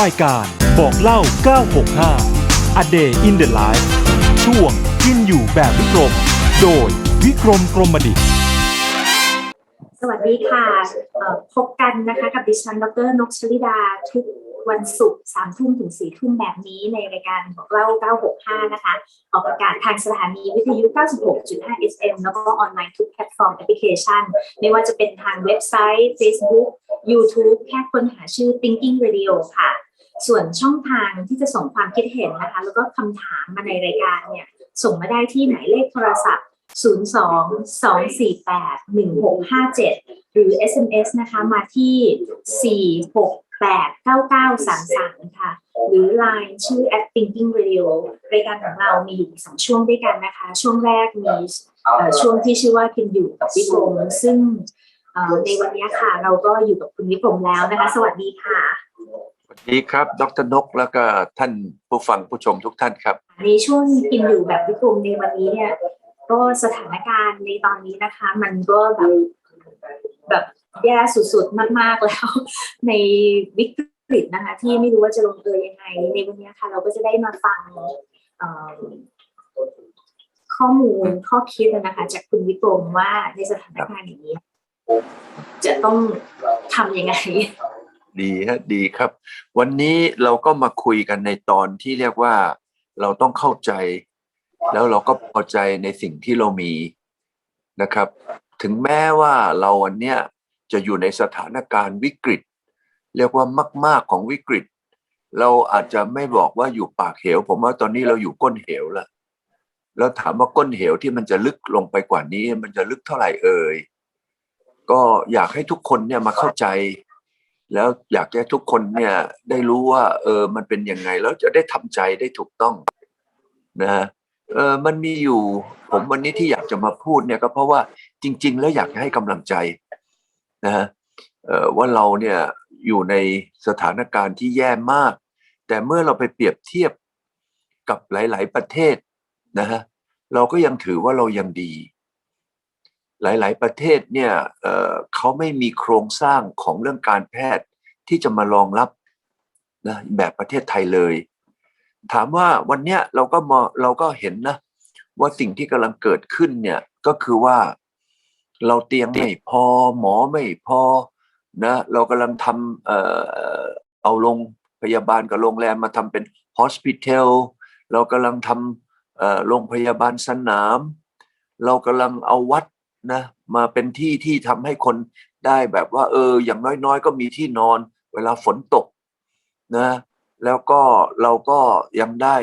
รายการบอกเล่า 965 A Day in the Life ช่วงกินอยู่แบบวิกรม โดยวิกรมกรมดิตสวัสดีค่ะ พบกันนะคะกับดิฉัน ดรนกชลิดา ทุก วันศุกร์สามทุ่มถึงสี่ทุ่มแบบนี้ในรายการบอกเล่า965 นะคะ ออกอากาศทางสถานีวิทยุ 96.5 FM แล้วก็ออนไลน์ทุกแพลตฟอร์มแอปพลิเคชัน ไม่ว่าจะเป็นทางเว็บไซต์ Facebook YouTube แค่ค้นหาชื่อ Thinking Radio ค่ะ ส่วนช่องทางที่จะส่งความคิดเห็นนะคะ แล้วก็คำถามมาในรายการเนี่ย ส่งมาได้ที่หมายเลขโทรศัพท์ 02 248 1657 หรือ SMS นะคะมาที่ 46 468 9933 ค่ะ หรือ Line ชื่อ at thinking radio รายการของเรามีอยู่สองช่วงด้วยกันนะคะ ช่วงแรกมีเอ่อช่วงที่ชื่อว่ากินอยู่กับวิกรมซึ่งเอ่อในวันนี้ค่ะ เราก็อยู่กับคุณวิกรมแล้วนะคะ สวัสดีค่ะสวัสดีครับ ดรนก แล้วก็ท่านผู้ฟังผู้ชมทุกท่านครับ ในช่วงกินอยู่แบบวิกรมในวันนี้เนี่ย ก็สถานการณ์ในตอนนี้นะคะ มันก็แบบแบบ แย่สุดๆ มากๆแล้ว ในวิกฤตนะคะ ที่ไม่รู้ว่าจะลงเอยยังไง ในวันนี้ค่ะ เราก็จะได้มาฟังข้อมูลข้อคิดนะคะ จากคุณวิกรมว่าในสถานการณ์อย่างนี้ จะต้องทำยังไงดีฮะดีครับ วันนี้เราก็มาคุยกันในตอนที่เรียกว่าเราต้องเข้าใจ แล้วเราก็พอใจในสิ่งที่เรามีนะครับ ถึงแม้ว่าเราวันเนี้ย จะอยู่ในสถานการณ์วิกฤต เรียกว่ามาก ๆของวิกฤต เราอาจจะไม่บอกว่าอยู่ปากเหว ผมว่าตอนนี้เราอยู่ก้นเหวแล้วแล้วถามว่าก้นเหวที่มันจะลึกลงไปกว่านี้ มันจะลึกเท่าไหร่เอ่ยก็อยากให้ทุกคนเนี่ยมาเข้าใจ แล้วอยากให้ทุกคนเนี่ยได้รู้ว่า เออมันเป็นยังไงแล้วจะได้ทำใจได้ถูกต้องนะฮะเออมันมีอยู่ ผมวันนี้ที่อยากจะมาพูดเนี่ยก็เพราะว่าจริง ๆ แล้วอยากให้กำลังใจ นะฮะว่าเราเนี่ยอยู่ในสถานการณ์ที่แย่มาก แต่เมื่อเราไปเปรียบเทียบกับหลาย ๆ ประเทศนะฮะเราก็ยังถือว่าเรายังดี หลาย ๆ ประเทศเนี่ยเเขาไม่มีโครงสร้างของเรื่องการแพทย์ที่จะมารองรับนะแบบประเทศไทยเลย ถามว่าวันเนี้ยเราก็มองเราก็เห็นนะว่าสิ่งที่กำลังเกิดขึ้นเนี่ยก็คือว่า เราเตียงไม่พอหมอไม่พอนะเรากำลังทำเอ่อเอาโรงพยาบาลกับโรงแรมมาทำเป็น hospital เรากำลังทำเอ่อโรงพยาบาลสนาม เรากำลังเอาวัดนะมาเป็นที่ที่ทำให้คนได้แบบว่า เออ อย่างน้อยๆ ก็มีที่นอน เวลาฝนตกนะแล้วก็เราก็ยังได้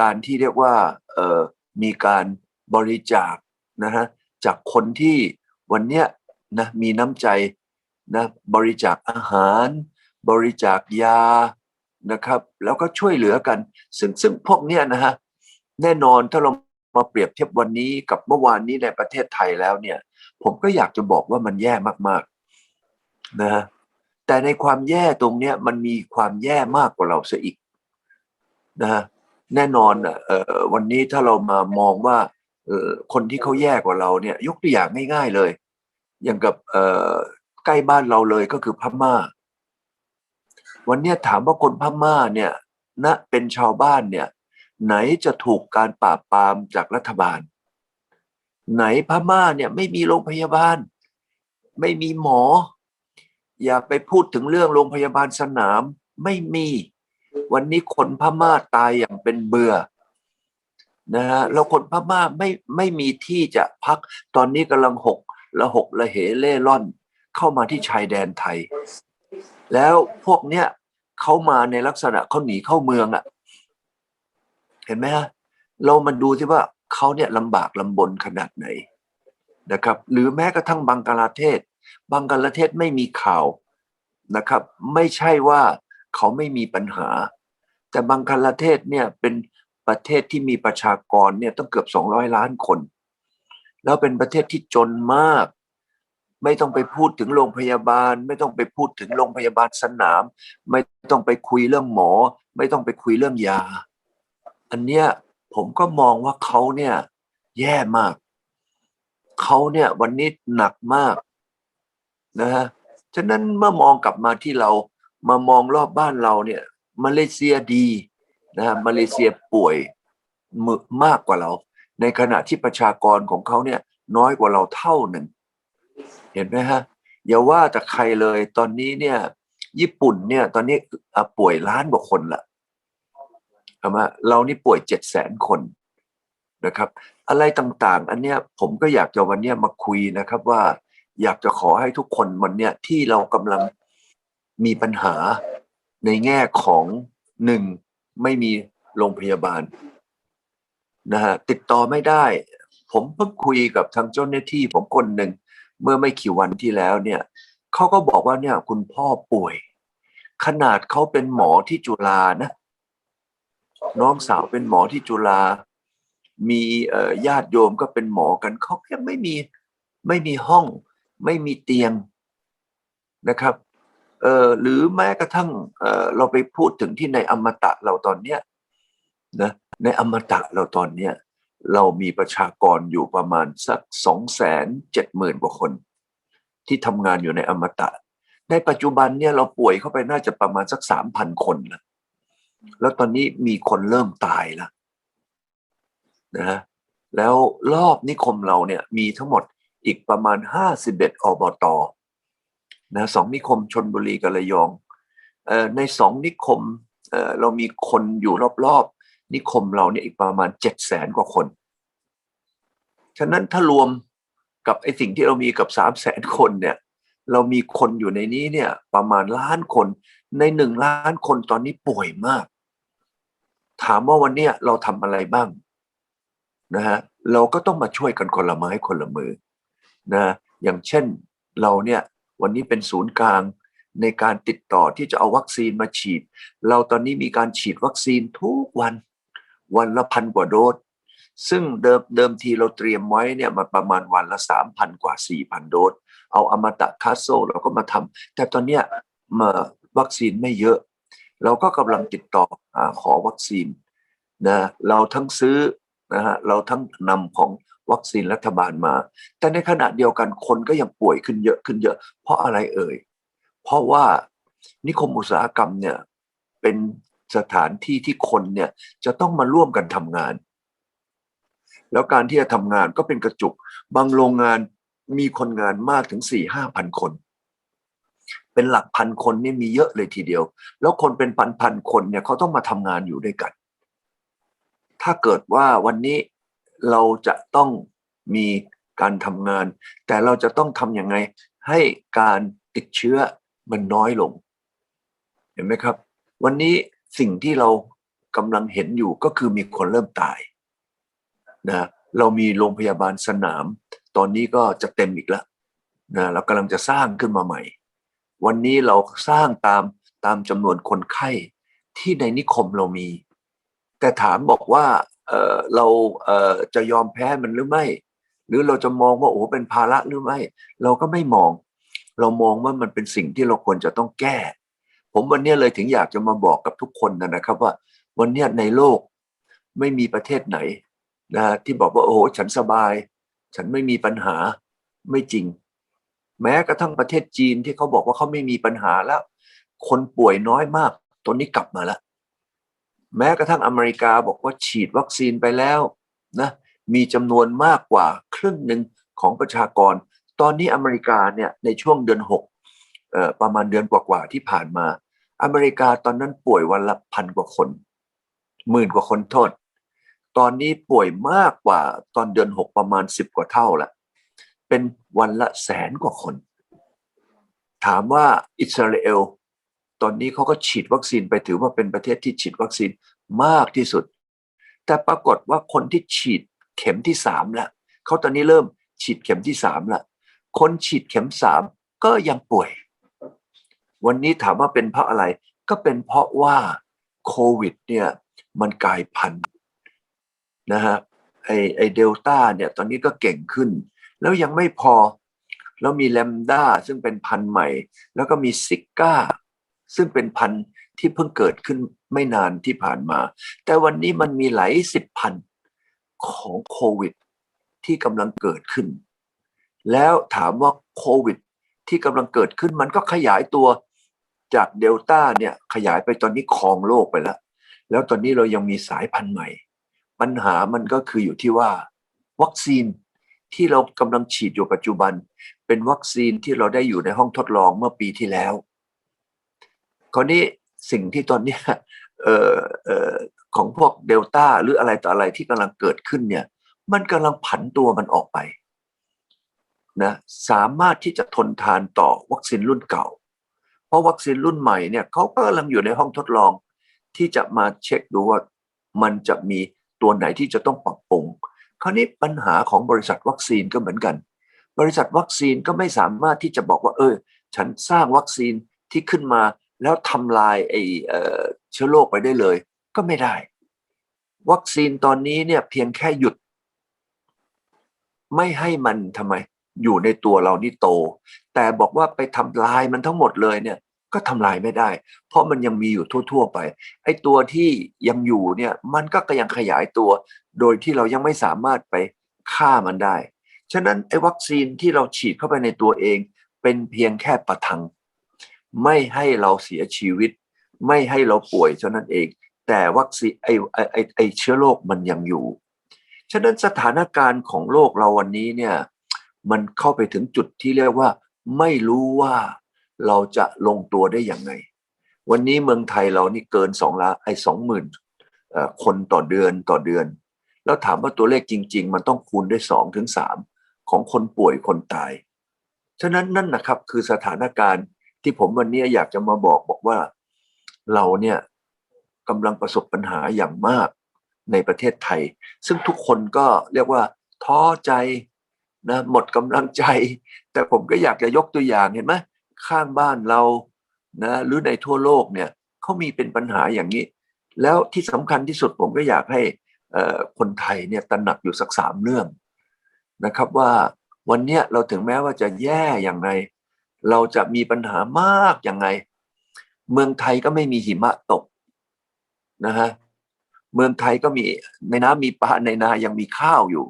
การที่เรียกว่าเออมีการบริจาคนะฮะจากคนที่ วันเนี้ยนะมีน้ำใจนะบริจาคอาหาร บริจาคยานะครับ แล้วก็ช่วยเหลือกัน ซึ่งซึ่งพวกเนี้ยนะฮะแน่นอนถ้าเรามาเปรียบเทียบวันนี้กับเมื่อวานนี้ในประเทศไทยแล้วเนี่ย ผมก็อยากจะบอกว่ามันแย่มากๆนะฮะแต่ในความแย่ตรงเนี้ยมันมีความแย่มากกว่าเราซะอีกนะฮะแน่นอนอะเอ่อวันนี้ถ้าเรามามองว่า คนที่เขาแย่กว่าเราเนี่ยยกตัวอย่างง่ายๆเลย อย่างกับใกล้บ้านเราเลยก็คือพม่า วันนี้ถามว่าคนพม่าเนี่ยณเป็นชาวบ้านเนี่ย ไหนจะถูกการปราบปรามจากรัฐบาล ไหนพม่าเนี่ยไม่มีโรงพยาบาล ไม่มีหมอ อย่าไปพูดถึงเรื่องโรงพยาบาลสนามไม่มี วันนี้คนพม่าตายอย่างเป็นเบื่อ นะฮะแล้วคนพม่าไม่ไม่มีที่จะพักตอนนี้กำลังหกละหกละเหเล่ร่อน เข้ามาที่ชายแดนไทย แล้วพวกเนี้ยเขามาในลักษณะเขาหนีเข้าเมืองอะ่ะ เห็นไหมฮะเรามาดูที่ว่าเขาเนี่ยลำบากลำบนขนาดไหนนะครับ หรือแม้กระทั่งบังกลาเทศ บังกลาเทศไม่มีข่าวนะครับ ไม่ใช่ว่าเขาไม่มีปัญหา แต่บังกลาเทศเนี่ยเป็น ประเทศที่มีประชากรเนี่ยต้องเกือบ200ล้านคน แล้วเป็นประเทศที่จนมาก ไม่ต้องไปพูดถึงโรงพยาบาล ไม่ต้องไปพูดถึงโรงพยาบาลสนาม ไม่ต้องไปคุยเรื่องหมอ ไม่ต้องไปคุยเรื่องยา อันเนี้ยผมก็มองว่าเขาเนี่ยแย่มาก เขาเนี่ยวันนี้หนักมากนะฮะฉะนั้นเมื่อมองกลับมาที่เรามามองรอบบ้านเราเนี่ยมาเลเซียดี นะฮะมาเลเซียป่วยมมากกว่าเรา ในขณะที่ประชากรของเขาเนี่ยน้อยกว่าเราเท่าหนึ่ง เห็นไหมฮะอย่าว่าแต่ใครเลยตอนนี้เนี่ย ญี่ปุ่นเนี่ย ตอนนี้ป่วยล้านกว่าคนละเอามาเรานี่ป่วยเจ็ดแสนคนนะครับ อะไรต่างๆ อันเนี้ยผมก็อยากจะวันเนี้ยมาคุยนะครับว่าอยากจะขอให้ทุกคนวันเนี้ยที่เรากำลังมีปัญหาในแง่ของหนึ่ง ไม่มีโรงพยาบาลนะฮะติดต่อไม่ได้ ผมเพิ่งคุยกับทางเจ้าหน้าที่ผมคนหนึ่งเมื่อไม่กี่วันที่แล้วเนี่ยเขาก็บอกว่าเนี่ยคุณพ่อป่วย ขนาดเขาเป็นหมอที่จุฬานะน้องสาวเป็นหมอที่จุฬามีญาติโยมก็เป็นหมอกันเขายังไม่มีไม่มีห้อง ไม่มีเตียงนะครับ เอ่อหรือแม้กระทั่งเอ่อเราไปพูดถึงที่ในอมตะเราตอนเนี้ยนะในอมตะเราตอนเนี้ยเรามีประชากรอยู่ประมาณสักสองแสนเจ็ดหมื่นกว่าคน ที่ทำงานอยู่ในอมตะ ในปัจจุบันเนี่ยเราป่วยเข้าไปน่าจะประมาณสักสามพันคนแล้วแล้วตอนนี้มีคนเริ่มตายแล้วนะฮะแล้วรอบนิคมเราเนี่ยมีทั้งหมดอีกประมาณห้าสิบเอ็ดอบต นะสองนิคมชนบุรีกับระยองอในสองนิคมเเรามีคนอยู่รอบๆ นิคมเราเนี่ยอีกประมาณเจ็ดแสนกว่าคน ฉะนั้นถ้ารวมกับไอ้สิ่งที่เรามีกับสามแสนคนเนี่ยเรามีคนอยู่ในนี้เนี่ยประมาณล้านคน ในหนึ่งล้านคนตอนนี้ป่วยมาก ถามว่าวันเนี้ยเราทำอะไรบ้างนะฮะเราก็ต้องมาช่วยกันคนละไม้คนละมือนะอย่างเช่นเราเนี่ย วันนี้เป็นศูนย์กลางในการติดต่อที่จะเอาวัคซีนมาฉีด เราตอนนี้มีการฉีดวัคซีนทุกวัน วันละพันกว่าโดสซึ่งเดิมเดิมทีเราเตรียมไว้เนี่ยมาประมาณวันละสามพันกว่าสี่พันโดสเอาอมตะคาโซเราก็มาทำแต่ตอนเนี้ยมาวัคซีนไม่เยอะ เราก็กำลังติดต่อหาขอวัคซีนนะเราทั้งซื้อนะฮะเราทั้งนำของ วัคซีนรัฐบาลมา แต่ในขณะเดียวกันคนก็ยังป่วยขึ้นเยอะขึ้นเยอะ เพราะอะไรเอ่ย เพราะว่านิคมอุตสาหกรรมเนี่ยเป็นสถานที่ที่คนเนี่ยจะต้องมาร่วมกันทำงาน แล้วการที่จะทำงานก็เป็นกระจุก บางโรงงานมีคนงานมากถึงสี่ห้าพันคน เป็นหลักพันคนนี่มีเยอะเลยทีเดียว แล้วคนเป็นพันพันคนเนี่ยเขาต้องมาทำงานอยู่ด้วยกัน ถ้าเกิดว่าวันนี้ เราจะต้องมีการทำงาน แต่เราจะต้องทำยังไง ให้การติดเชื้อมันน้อยลง เห็นไหมครับ วันนี้สิ่งที่เรากำลังเห็นอยู่ก็คือมีคนเริ่มตายนะเรามีโรงพยาบาลสนาม ตอนนี้ก็จะเต็มอีกแล้วนะเรากำลังจะสร้างขึ้นมาใหม่ วันนี้เราสร้างตามตามจำนวนคนไข้ที่ในนิคมเรามี แต่ถามบอกว่า เราเจะยอมแพ้มันหรือไม่ หรือเราจะมองว่าโอ้เป็นภาระหรือไม่ เราก็ไม่มอง เรามองว่ามันเป็นสิ่งที่เราควรจะต้องแก้ ผมวันนี้เลยถึงอยากจะมาบอกกับทุกคนนะครับว่า วันนี้ในโลกไม่มีประเทศไหนนะที่บอกว่าโอ้โหฉันสบาย ฉันไม่มีปัญหาไม่จริง แม้กระทั่งประเทศจีนที่เขาบอกว่าเขาไม่มีปัญหาแล้ว คนป่วยน้อยมากตอนนี้กลับมาแล้ว แม้กระทั่งอเมริกาบอกว่าฉีดวัคซีนไปแล้วนะมีจำนวนมากกว่าครึ่งหนึ่งของประชากร ตอนนี้อเมริกาเนี่ยในช่วงเดือนหกเอ่อประมาณเดือนกว่าๆที่ผ่านมา อเมริกาตอนนั้นป่วยวันละพันกว่าคนหมื่นกว่าคนโทษ ตอนนี้ป่วยมากกว่าตอนเดือนหกประมาณสิบกว่าเท่าละเป็นวันละแสนกว่าคน ถามว่าอิสราเอล ตอนนี้เขาก็ฉีดวัคซีนไปถือว่าเป็นประเทศที่ฉีดวัคซีนมากที่สุด แต่ปรากฏว่าคนที่ฉีดเข็มที่สามล้วเขาตอนนี้เริ่มฉีดเข็มที่สามล้วคนฉีดเข็มสามก็ยังป่วย วันนี้ถามว่าเป็นเพราะอะไรก็เป็นเพราะว่าโควิดเนี่ยมันกลายพันธุ์นะฮะไอไอเดลต้าเนี่ยตอนนี้ก็เก่งขึ้น แล้วยังไม่พอ แล้วมีแลมด้าซึ่งเป็นพันธุ์ใหม่ แล้วก็มีซิก้า ซึ่งเป็นพันธุ์ที่เพิ่งเกิดขึ้นไม่นานที่ผ่านมา แต่วันนี้มันมีหลายสิบพันของโควิด ที่กำลังเกิดขึ้น แล้วถามว่าโควิด ที่กำลังเกิดขึ้นมันก็ขยายตัวจากเดลต้าเนี่ยขยายไปตอนนี้ครองโลกไปแล้ว แล้วตอนนี้เรายังมีสายพันธุ์ใหม่ ปัญหามันก็คืออยู่ที่ว่า วัคซีนที่เรากำลังฉีดอยู่ปัจจุบัน เป็นวัคซีนที่เราได้อยู่ในห้องทดลองเมื่อปีที่แล้ว คราวนี้สิ่งที่ตอนนี้เอ่อเอ่อของพวกเดลต้าหรืออะไรต่ออะไรที่กำลังเกิดขึ้นเนี่ย มันกำลังผันตัวมันออกไปนะสามารถที่จะทนทานต่อวัคซีนรุ่นเก่า เพราะวัคซีนรุ่นใหม่เนี่ยเขาก็กำลังอยู่ในห้องทดลอง ที่จะมาเช็คดูว่ามันจะมีตัวไหนที่จะต้องปรับปรุงคราวนี้ปัญหาของบริษัทวัคซีนก็เหมือนกัน บริษัทวัคซีนก็ไม่สามารถที่จะบอกว่า เออ ฉันสร้างวัคซีนที่ขึ้นมา แล้วทำลายไอ้เอ่อเชื้อโรคไปได้เลย ก็ไม่ได้ วัคซีนตอนนี้เนี่ยเพียงแค่หยุด ไม่ให้มันทำไม อยู่ในตัวเรานี่โต แต่บอกว่าไปทำลายมันทั้งหมดเลยเนี่ย ก็ทำลายไม่ได้ เพราะมันยังมีอยู่ทั่ว ๆ ไป ไอ้ตัวที่ยังอยู่เนี่ย มันก็ยังขยายตัว โดยที่เรายังไม่สามารถไปฆ่ามันได้ ฉะนั้นไอ้วัคซีนที่เราฉีดเข้าไปในตัวเอง เป็นเพียงแค่ประทัง ไม่ให้เราเสียชีวิต ไม่ให้เราป่วยเท่านั้นเอง แต่วัคซีนไอไอไอไอเชื้อโรคมันยังอยู่ ฉะนั้นสถานการณ์ของโลกเราวันนี้เนี่ยมันเข้าไปถึงจุดที่เรียกว่า ไม่รู้ว่าเราจะลงตัวได้อย่างไง วันนี้เมืองไทยเรานี่เกินสองล้านไอ้สองหมื่นคนต่อเดือนต่อเดือน แล้วถามว่าตัวเลขจริง ๆ มันต้องคูณด้วยสองถึงสามของคนป่วยคนตาย ฉะนั้นนั่นนะครับคือสถานการณ์ ที่ผมวันนี้อยากจะมาบอกบอกว่าเราเนี่ยกำลังประสบปัญหาอย่างมากในประเทศไทย ซึ่งทุกคนก็เรียกว่าท้อใจนะหมดกำลังใจ แต่ผมก็อยากจะยกตัวอย่างเห็นไหมข้างบ้านเรานะหรือในทั่วโลกเนี่ยเขามีเป็นปัญหาอย่างนี้ แล้วที่สำคัญที่สุดผมก็อยากให้คนไทยเนี่ยตระหนักอยู่สักสามเรื่องนะครับว่าวันนี้เราถึงแม้ว่าจะแย่อย่างไร เราจะมีปัญหามากย่างไง เมืองไทยก็ไม่มีหิมะตกนะฮะเมืองไทยก็มีในน้ำมีปลาในนายังมีข้าวอยู่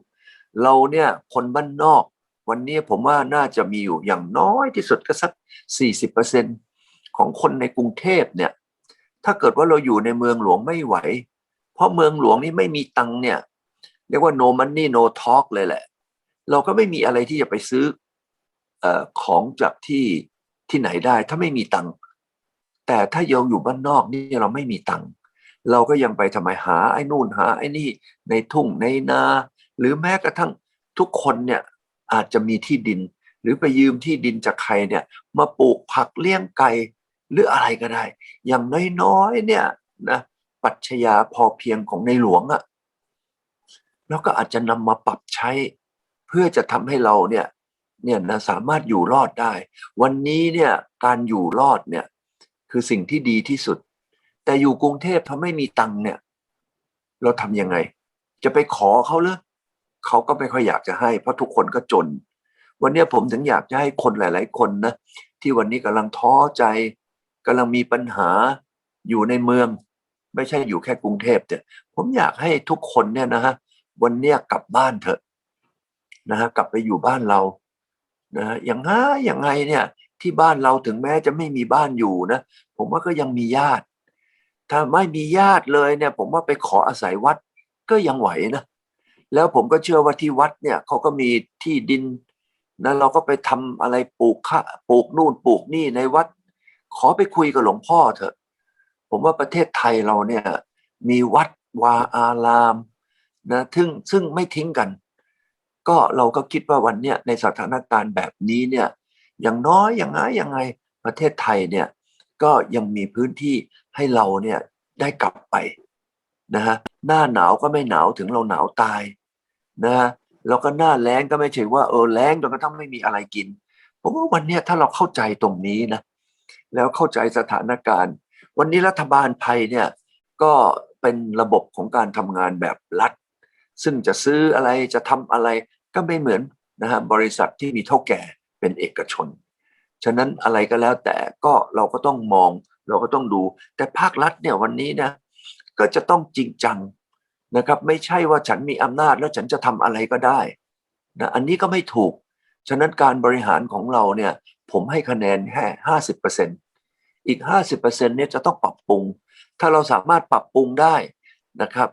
เราเนี่ยคนบ้านนอก วันนี้ผมว่าน่าจะมีอยู่อย่างน้อยที่สุดก็สัก 40%ของคนในกรุงเทพเนี่ย ถ้าเกิดว่าเราอยู่ในเมืองหลวงไม่ไหว เพราะเมืองหลวงนี่ไม่มีตังเนี่ย เรียกว่า no money no talk เลยแหละ เราก็ไม่มีอะไรที่จะไปซื้อ ของจากที่ที่ไหนได้ ถ้าไม่มีตังค์แต่ถ้าเราอยู่บ้านนอกนี่เราไม่มีตังค์เราก็ยังไปทำไมหาไอ้นู่นหาไอ้นี่ในทุ่งในนา หรือแม้กระทั่งทุกคนเนี่ยอาจจะมีที่ดิน หรือไปยืมที่ดินจากใครเนี่ย มาปลูกผักเลี้ยงไก่หรืออะไรก็ได้ อย่างน้อยๆเนี่ยนะปรัชญาพอเพียงของในหลวงอะ่ะแล้วก็อาจจะนำมาปรับใช้ เพื่อจะทำให้เราเนี่ย เนี่ยนะสามารถอยู่รอดได้ วันนี้เนี่ยการอยู่รอดเนี่ยคือสิ่งที่ดีที่สุด แต่อยู่กรุงเทพถ้าไม่มีตังค์เนี่ย เราทำยังไง จะไปขอเขาเลยเขาก็ไม่ค่อยอยากจะให้เพราะทุกคนก็จน วันนี้ผมถึงอยากจะให้คนหลาย ๆ คนนะที่วันนี้กำลังท้อใจกำลังมีปัญหาอยู่ในเมือง ไม่ใช่อยู่แค่กรุงเทพแต่ผมอยากให้ทุกคนเนี่ยนะฮะวันเนี้ยกลับบ้านเถอะนะฮะกลับไปอยู่บ้านเรา นะอย่างไงอย่างไงเนี่ย ที่บ้านเราถึงแม้จะไม่มีบ้านอยู่นะ ผมว่าก็ยังมีญาติ ถ้าไม่มีญาติเลยเนี่ย ผมว่าไปขออาศัยวัดก็ยังไหวนะ แล้วผมก็เชื่อว่าที่วัดเนี่ยเขาก็มีที่ดินนะเราก็ไปทำอะไรปลูกข้าปลูกนู่นปลูกนี่ในวัด ขอไปคุยกับหลวงพ่อเถอะ ผมว่าประเทศไทยเราเนี่ยมีวัดวาอารามนะซึ่งซึ่งไม่ทิ้งกัน ก็เราก็คิดว่าวันเนี้ยในสถานการณ์แบบนี้เนี่ยอย่างน้อยอย่างไงยังไงประเทศไทยเนี่ยก็ยังมีพื้นที่ให้เราเนี่ยได้กลับไปนะฮะหน้าหนาวก็ไม่หนาวถึงเราหนาวตายนะฮะแล้วก็หน้าแล้งก็ไม่ใช่ว่าเออแล้งจนกระทั่งไม่มีอะไรกินผมว่าวันเนี้ยถ้าเราเข้าใจตรงนี้นะแล้วเข้าใจสถานการณ์ วันนี้รัฐบาลไทยเนี่ยก็เป็นระบบของการทำงานแบบรัฐ ซึ่งจะซื้ออะไรจะทำอะไร ก็ไม่เหมือนนะฮะบริษัทที่มีเท่าแก่เป็นเอกชน ฉะนั้นอะไรก็แล้วแต่ก็เราก็ต้องมองเราก็ต้องดู แต่ภาครัฐเนี่ยวันนี้นะก็จะต้องจริงจังนะครับไม่ใช่ว่าฉันมีอำนาจแล้วฉันจะทำอะไรก็ได้นะอันนี้ก็ไม่ถูก ฉะนั้นการบริหารของเราเนี่ยผมให้คะแนนแค่ห้าสิบเปอร์เซ็นอีก50%เนี่ยจะต้องปรับปรุง ถ้าเราสามารถปรับปรุงได้นะครับ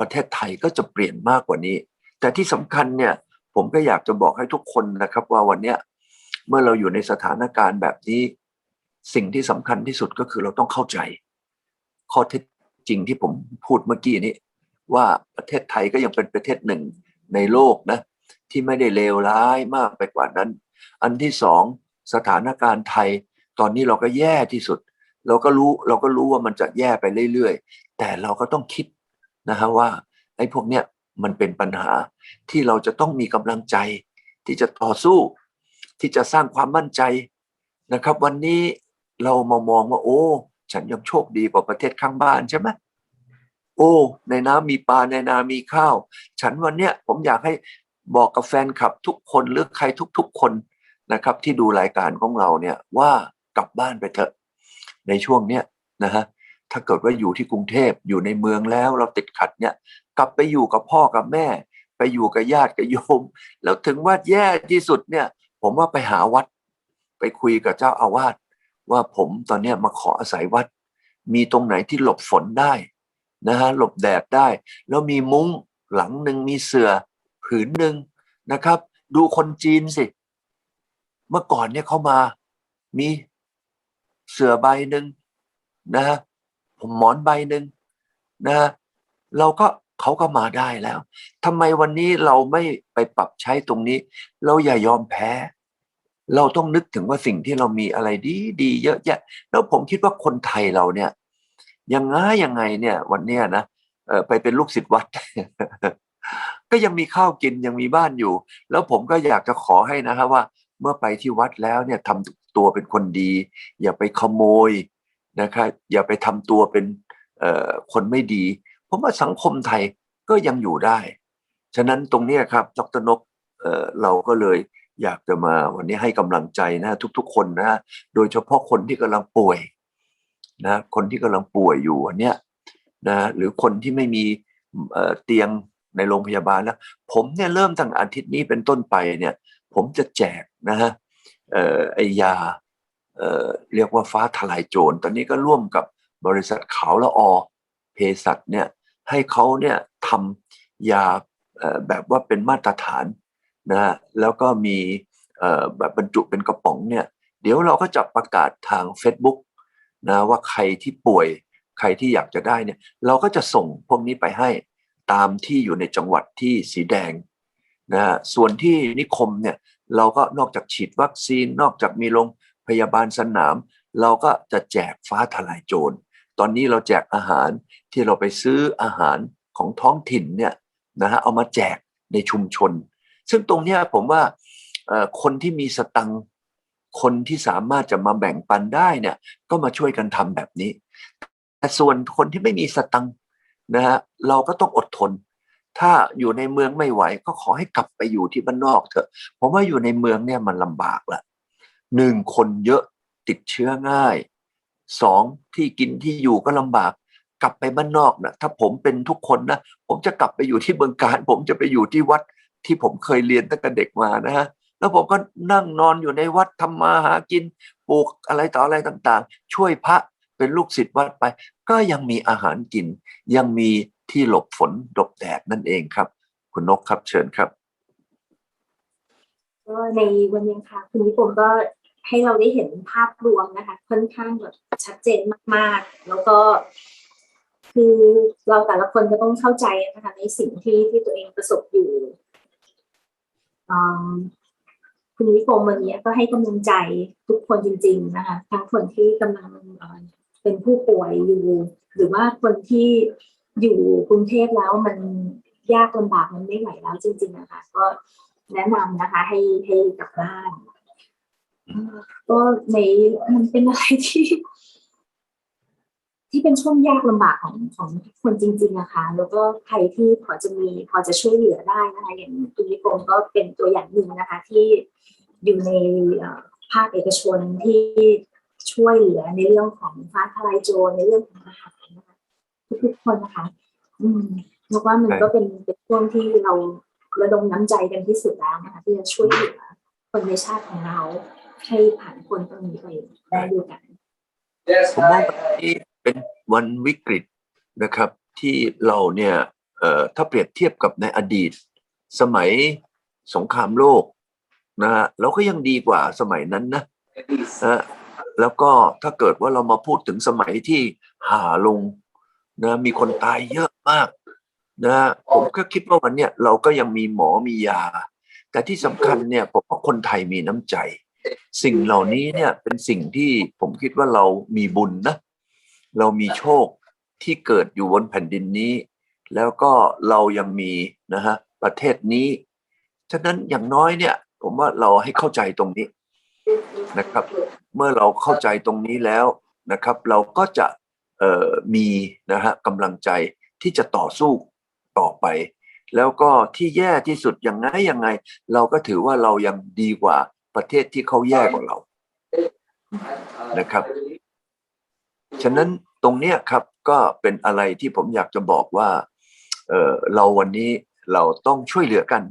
ประเทศไทยก็จะเปลี่ยนมากกว่านี้ แต่ที่สำคัญเนี่ย ผมก็อยากจะบอกให้ทุกคนนะครับ ว่าวันเนี้ยเมื่อเราอยู่ในสถานการณ์แบบนี้ สิ่งที่สำคัญที่สุดก็คือเราต้องเข้าใจ ข้อเท็จจริงที่ผมพูดเมื่อกี้นี้ ว่าประเทศไทยก็ยังเป็นประเทศหนึ่งในโลกนะ ที่ไม่ได้เลวร้ายมากไปกว่านั้น อันที่สองสถานการณ์ไทย ตอนนี้เราก็แย่ที่สุด เราก็รู้เราก็รู้ว่ามันจะแย่ไปเรื่อยๆ แต่เราก็ต้องคิดนะฮะว่าไอ้พวกเนี้ย มันเป็นปัญหาที่เราจะต้องมีกำลังใจ ที่จะต่อสู้ ที่จะสร้างความมั่นใจนะครับ วันนี้เรามามองว่า โอ้ ฉันยังโชคดีกว่าประเทศข้างบ้านใช่ไหมโอ้ ในน้ำมีปลาในนามีข้าว ฉันวันเนี้ยผมอยากให้บอกกับแฟนคลับทุกคนหรือใครทุก ๆ คนนะครับ ที่ดูรายการของเราเนี่ยว่ากลับบ้านไปเถอะในช่วงเนี้ยนะฮะ ถ้าเกิดว่าอยู่ที่กรุงเทพอยู่ในเมืองแล้วเราติดขัดเนี่ย กลับไปอยู่กับพ่อกับแม่ ไปอยู่กับญาติกับโยม แล้วถึงว่าแย่ที่สุดเนี่ย ผมว่าไปหาวัด ไปคุยกับเจ้าอาวาสว่าผมตอนเนี้ยมาขออาศัยวัด มีตรงไหนที่หลบฝนได้นะฮะหลบแดดได้ แล้วมีมุ้งหลังหนึ่งมีเสือผืนหนึ่งนะครับ ดูคนจีนสิ เมื่อก่อนเนี่ยเขามามีเสือใบหนึ่งนะฮะ ผมหมอนใบหนึ่งนะฮะเราก็เขาก็มาได้แล้วทำไมวันนี้เราไม่ไปปรับใช้ตรงนี้ เราอย่ายอมแพ้ เราต้องนึกถึงว่าสิ่งที่เรามีอะไรดีดีเยอะแยะ แล้วผมคิดว่าคนไทยเราเนี่ยยังไงยังไงเนี่ย วันเนี้ยนะเออไปเป็นลูกศิษย์วัด ก็ยังมีข้าวกินยังมีบ้านอยู่ แล้วผมก็อยากจะขอให้นะครับว่า เมื่อไปที่วัดแล้วเนี่ยทำตัวเป็นคนดี อย่าไปขโมย นะครับ อย่าไปทำตัวเป็นคนไม่ดีผมว่าสังคมไทยก็ยังอยู่ได้ ฉะนั้นตรงนี้ครับดรนกเราก็เลยอยากจะมาวันนี้ให้กำลังใจนะทุกๆ คนนะโดยเฉพาะคนที่กำลังป่วยนะคนที่กำลังป่วยอยู่วันนี้นะหรือคนที่ไม่มีเตียงในโรงพยาบาลแล้ว ผมเนี่ยเริ่มตั้งอาทิตย์นี้เป็นต้นไปเนี่ย ผมจะแจกนะฮะไอยา เรียกว่าฟ้าทลายโจร ตอนนี้ก็ร่วมกับบริษัทขาวละอเภสัชเนี่ยให้เขาเนี่ยทำยาแบบว่าเป็นมาตรฐานนะฮะแล้วก็มีแบบบรรจุเป็นกระป๋องเนี่ยเดี๋ยวเราก็จะประกาศทาง Facebook นะว่าใครที่ป่วยใครที่อยากจะได้เนี่ยเราก็จะส่งพวกนี้ไปให้ตามที่อยู่ในจังหวัดที่สีแดงนะฮะส่วนที่นิคมเนี่ยเราก็นอกจากฉีดวัคซีนนอกจากมีโรง พยาบาลสนาม เราก็จะแจกฟ้าทลายโจร ตอนนี้เราแจกอาหารที่เราไปซื้ออาหารของท้องถิ่นเนี่ยนะฮะเอามาแจกในชุมชน ซึ่งตรงนี้ผมว่าคนที่มีสตังคนที่สามารถจะมาแบ่งปันได้เนี่ยก็มาช่วยกันทำแบบนี้ แต่ส่วนคนที่ไม่มีสตังนะฮะเราก็ต้องอดทน ถ้าอยู่ในเมืองไม่ไหวก็ขอให้กลับไปอยู่ที่บ้านนอกเถอะ ผมว่าอยู่ในเมืองเนี่ยมันลำบากละ หนึ่งคนเยอะติดเชื้อง่ายสองที่กินที่อยู่ก็ลำบากกลับไปบ้านนอกนะถ้าผมเป็นทุกคนนะผมจะกลับไปอยู่ที่เมืองการ ผมจะไปอยู่ที่วัดที่ผมเคยเรียนตั้งแต่เด็กมานะฮะแล้วผมก็นั่งนอนอยู่ในวัดทำมาหากินปลูกอะไรต่ออะไรต่างๆ ช่วยพระเป็นลูกศิษย์วัดไป ก็ยังมีอาหารกิน ยังมีที่หลบฝนหลบแดดนั่นเองครับ คุณนกครับเชิญครับก็ในวันนี้ค่ะคุณวิปมก็ ให้เราได้เห็นภาพรวมนะคะ ค่อนข้างแบบชัดเจนมากๆ แล้วก็ คือเราแต่ละคนก็ต้องเข้าใจนะคะในสิ่งที่ที่ตัวเองประสบอยู่อืมคุณวิปมวันนี้ก็ให้กำลังใจทุกคนจริง ๆ นะคะ ทั้งคนที่กำลังเป็นผู้ป่วยอยู่ หรือว่าคนที่อยู่กรุงเทพแล้วมันยากลำบากมันไม่ไหวแล้วจริง ๆ นะคะ ก็แนะนำนะคะ ให้ให้กลับบ้าน ก็ในมันเป็นอะไรที่ ที่เป็นช่วงยากลำบากของของทุกคนจริง ๆ นะคะ แล้วก็ใครที่พอจะมีพอจะช่วยเหลือได้นะคะ อย่างตุลิโกมก็เป็นตัวอย่างหนึ่งนะคะ ที่อยู่ในภาคเอกชนที่ช่วยเหลือในเรื่องของฟ้าทลายโจรในเรื่องของอาหารนะคะทุกๆคนนะคะ อืมเพราะว่ามันก็เป็นเป็นช่วงที่เราระดมน้ำใจกันที่สุดแล้วนะคะ ที่จะช่วยเหลือคนในชาติของเรา ให้ผ่านพ้นตรงนี้ไปได้ด้วยกันผมว่าวันนี้เป็นวันวิกฤตนะครับ ที่เราเนี่ยเอ่อถ้าเปรียบเทียบกับในอดีต สมัยสงครามโลกนะฮะเราก็ยังดีกว่าสมัยนั้นนะนะฮะแล้วก็ถ้าเกิดว่าเรามาพูดถึงสมัยที่หาลงนะมีคนตายเยอะมากนะฮะผมก็คิดว่าวันเนี้ยเราก็ยังมีหมอมียา แต่ที่สำคัญเนี่ยผมว่าคนไทยมีน้ำใจ สิ่งเหล่านี้เนี่ยเป็นสิ่งที่ผมคิดว่าเรามีบุญนะ เรามีโชคที่เกิดอยู่บนแผ่นดินนี้ แล้วก็เรายังมีนะฮะประเทศนี้ ฉะนั้นอย่างน้อยเนี่ย ผมว่าเราให้เข้าใจตรงนี้นะครับ เมื่อเราเข้าใจตรงนี้แล้วนะครับ เราก็จะมีนะฮะกำลังใจที่จะต่อสู้ต่อไป แล้วก็ที่แย่ที่สุดยังไงยังไง เราก็ถือว่าเรายังดีกว่า ประเทศที่เขาแย่กว่าเรานะครับ ฉะนั้นตรงเนี้ยครับก็เป็นอะไรที่ผมอยากจะบอกว่าเออเราวันนี้เราต้องช่วยเหลือกัน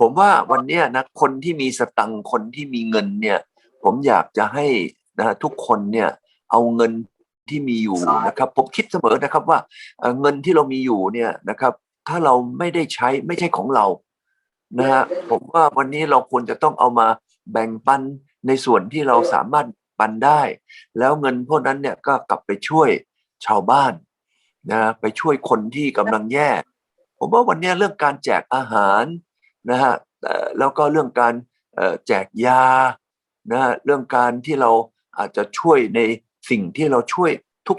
ผมว่าวันเนี้ยนะคนที่มีสตังค์คนที่มีเงินเนี่ย ผมอยากจะให้นะทุกคนเนี่ยเอาเงินที่มีอยู่นะครับผมคิดเสมอนะครับว่าเเงินที่เรามีอยู่เนี่ยนะครับ ถ้าเราไม่ได้ใช้ไม่ใช่ของเรานะฮะผมว่าวันนี้เราควรจะต้องเอามา แบ่งปันในส่วนที่เราสามารถปันได้ แล้วเงินพวกนั้นเนี่ยก็กลับไปช่วยชาวบ้านนะไปช่วยคนที่กำลังแย่ ผมว่าวันนี้เรื่องการแจกอาหารนะฮะแล้วก็เรื่องการแจกยานะฮะเรื่องการที่เราอาจจะช่วยในสิ่งที่เราช่วย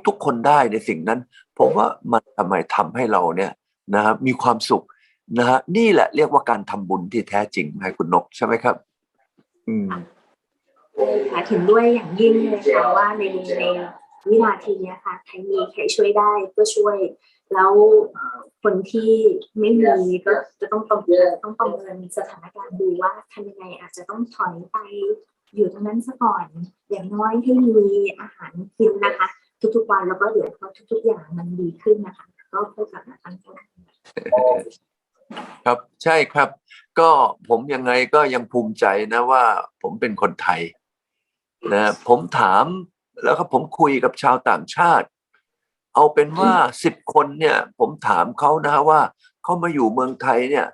ทุกๆ คนได้ในสิ่งนั้น ผมว่ามันทำไมทำให้เราเนี่ยนะฮะมีความสุขนะฮะนี่แหละเรียกว่าการทำบุญที่แท้จริงให้คุณนกใช่ไหมครับ ค่ะเห็นด้วยอย่างยิ่งเลยค่ะว่าในในวินาทีเนี้ยค่ะใครมีใครช่วยได้ก็ช่วย แล้วเอ่อคนที่ไม่มีก็จะต้องประเมินต้องประเมินสถานการณ์ดูว่าทำยังไงอาจจะต้องถอยไปอยู่ตรงนั้นซะก่อน อย่างน้อยให้มีอาหารกินนะคะ ทุกๆวันแล้วก็เดี๋ยวพอทุกๆอย่างมันดีขึ้นนะคะ ก็ค่อยกลับมาตั้งต้นครับใช่ครับ ก็ผมยังไงก็ยังภูมิใจนะว่าผมเป็นคนไทยนะผมถามแล้วก็ผมคุยกับชาวต่างชาติ เอาเป็นว่าสิบคนเนี่ย ผมถามเขานะว่าเขามาอยู่เมืองไทยเนี่ย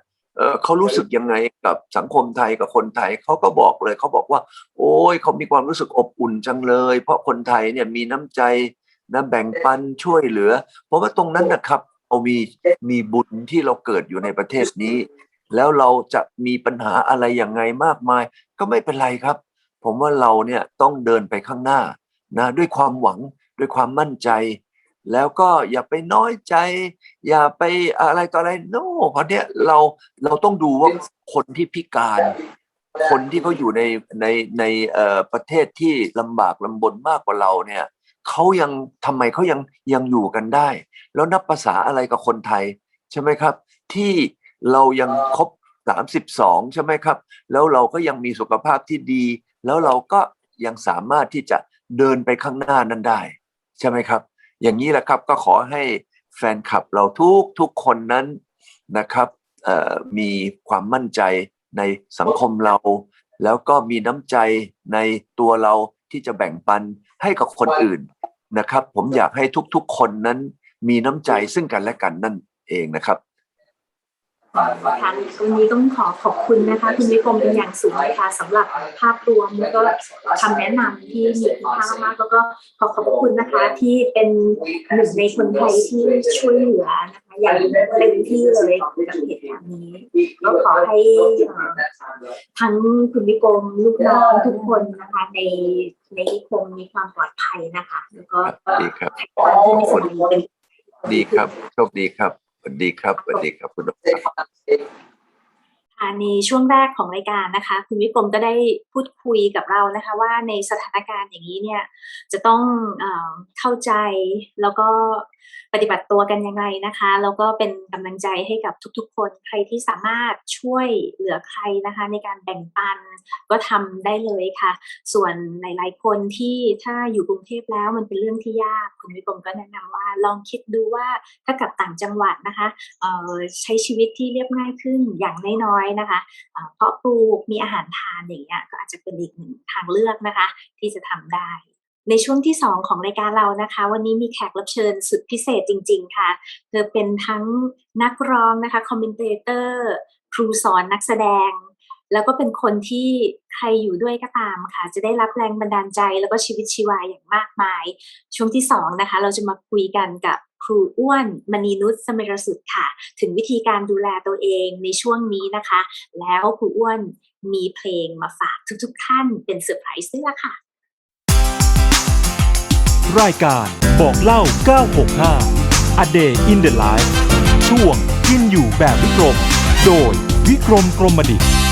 เขารู้สึกยังไงกับสังคมไทยกับคนไทยเขาก็บอกเลยเขาบอกว่า โอ้ยเขามีความรู้สึกอบอุ่นจังเลย เพราะคนไทยเนี่ยมีน้ำใจนะแบ่งปันช่วยเหลือ เพราะว่าตรงนั้นนะครับเรามีมีบุญที่เราเกิดอยู่ในประเทศนี้ แล้วเราจะมีปัญหาอะไรยังไงมากมาย ก็ไม่เป็นไรครับ ผมว่าเราเนี่ยต้องเดินไปข้างหน้านะด้วยความหวังด้วยความมั่นใจ แล้วก็อย่าไปน้อยใจ อย่าไปอะไรต่ออะไรโน่เพราะเนี้ยเราเราต้องดูว่าคนที่พิการ คนที่เขาอยู่ในในในเอ่อประเทศที่ลำบากลำบนมากกว่าเราเนี่ยเขายังทำไมเขายังยังอยู่กันได้ แล้วนับภาษาอะไรกับคนไทย ใช่ไหมครับ ที่ เรายังครบสามสิบสองใช่ไหมครับ แล้วเราก็ยังมีสุขภาพที่ดี แล้วเราก็ยังสามารถที่จะเดินไปข้างหน้านั้นได้ ใช่ไหมครับ อย่างนี้แหละครับก็ขอให้แฟนคลับเราทุกทุกคนนั้นนะครับมีความมั่นใจในสังคมเรา แล้วก็มีน้ำใจในตัวเราที่จะแบ่งปันให้กับคนอื่นนะครับ ผมอยากให้ทุกๆคนนั้นมีน้ำใจซึ่งกันและกันนั่นเองนะครับ ค่ะวันนี้ต้องขอขอบคุณนะคะคุณวิกรมเป็นอย่างสูงเลยค่ะสำหรับภาพรวมแล้วก็คำแนะนำที่มีคุณค่ามากแล้วก็ขอขอบคุณนะคะที่เป็นหนึ่งในคนไทยที่ช่วยเหลือนะคะอย่างเต็มที่เลยกับเหตุการณ์นี้ก็ขอให้เอ่อทั้งคุณวิกรมลูกน้องทุกคนนะคะในในนิคมมีความปลอดภัยนะคะ แล้วก็ดีครับให้ความที่มีสติเป็นดีครับโชคดีครับ สวัสดีครับสวัสดีครับคุณนกครับค่ะ ในช่วงแรกของรายการนะคะ คุณวิกรมก็ได้พูดคุยกับเรานะคะ ว่าในสถานการณ์อย่างนี้เนี่ยจะต้องเอเข้าใจแล้วก็ปฏิบัติตัวกันยังไงนะคะ แล้วก็เป็นกำลังใจให้กับทุกๆ คนใครที่สามารถช่วยเหลือใครนะคะ ในการแบ่งปันก็ทำได้เลยค่ะ ส่วนหลายๆคนที่ถ้าอยู่กรุงเทพแล้วมันเป็นเรื่องที่ยากคุณวิกรมก็แนะนำว่าลองคิดดูว่าถ้ากลับต่างจังหวัดนะคะใช้ชีวิตที่เรียบง่ายขึ้นอย่างน้อยๆนะคะเอ่อเพาะปลูกมีอาหารทานอย่างเงี้ยก็อาจจะเป็นอีกหนึ่งทางเลือกนะคะ ที่จะทำได้ในช่วงที่ 2 ของรายการเรานะคะ วันนี้มีแขกรับเชิญสุดพิเศษจริง ๆ ค่ะ เธอเป็นทั้งนักร้องนะคะคอมเมนเตเตอร์ครูสอนนักแสดง แล้วก็เป็นคนที่ใครอยู่ด้วยก็ตามค่ะ จะได้รับแรงบันดาลใจแล้วก็ชีวิตชีวายอย่างมากมาย ช่วงที่ 2 นะคะ เราจะมาคุยกันกับ ครูอ้วนมณีนุชสมรสุดค่ะ ถึงวิธีการดูแลตัวเองในช่วงนี้นะคะ แล้วครูอ้วนมีเพลงมาฝากทุกๆท่านเป็นเซอร์ไพรส์ด้วยล่ะค่ะ รายการบอกเล่า 965 A Day in the Life ช่วงกินอยู่แบบวิกรม โดยวิกรมกรมดิษฐ์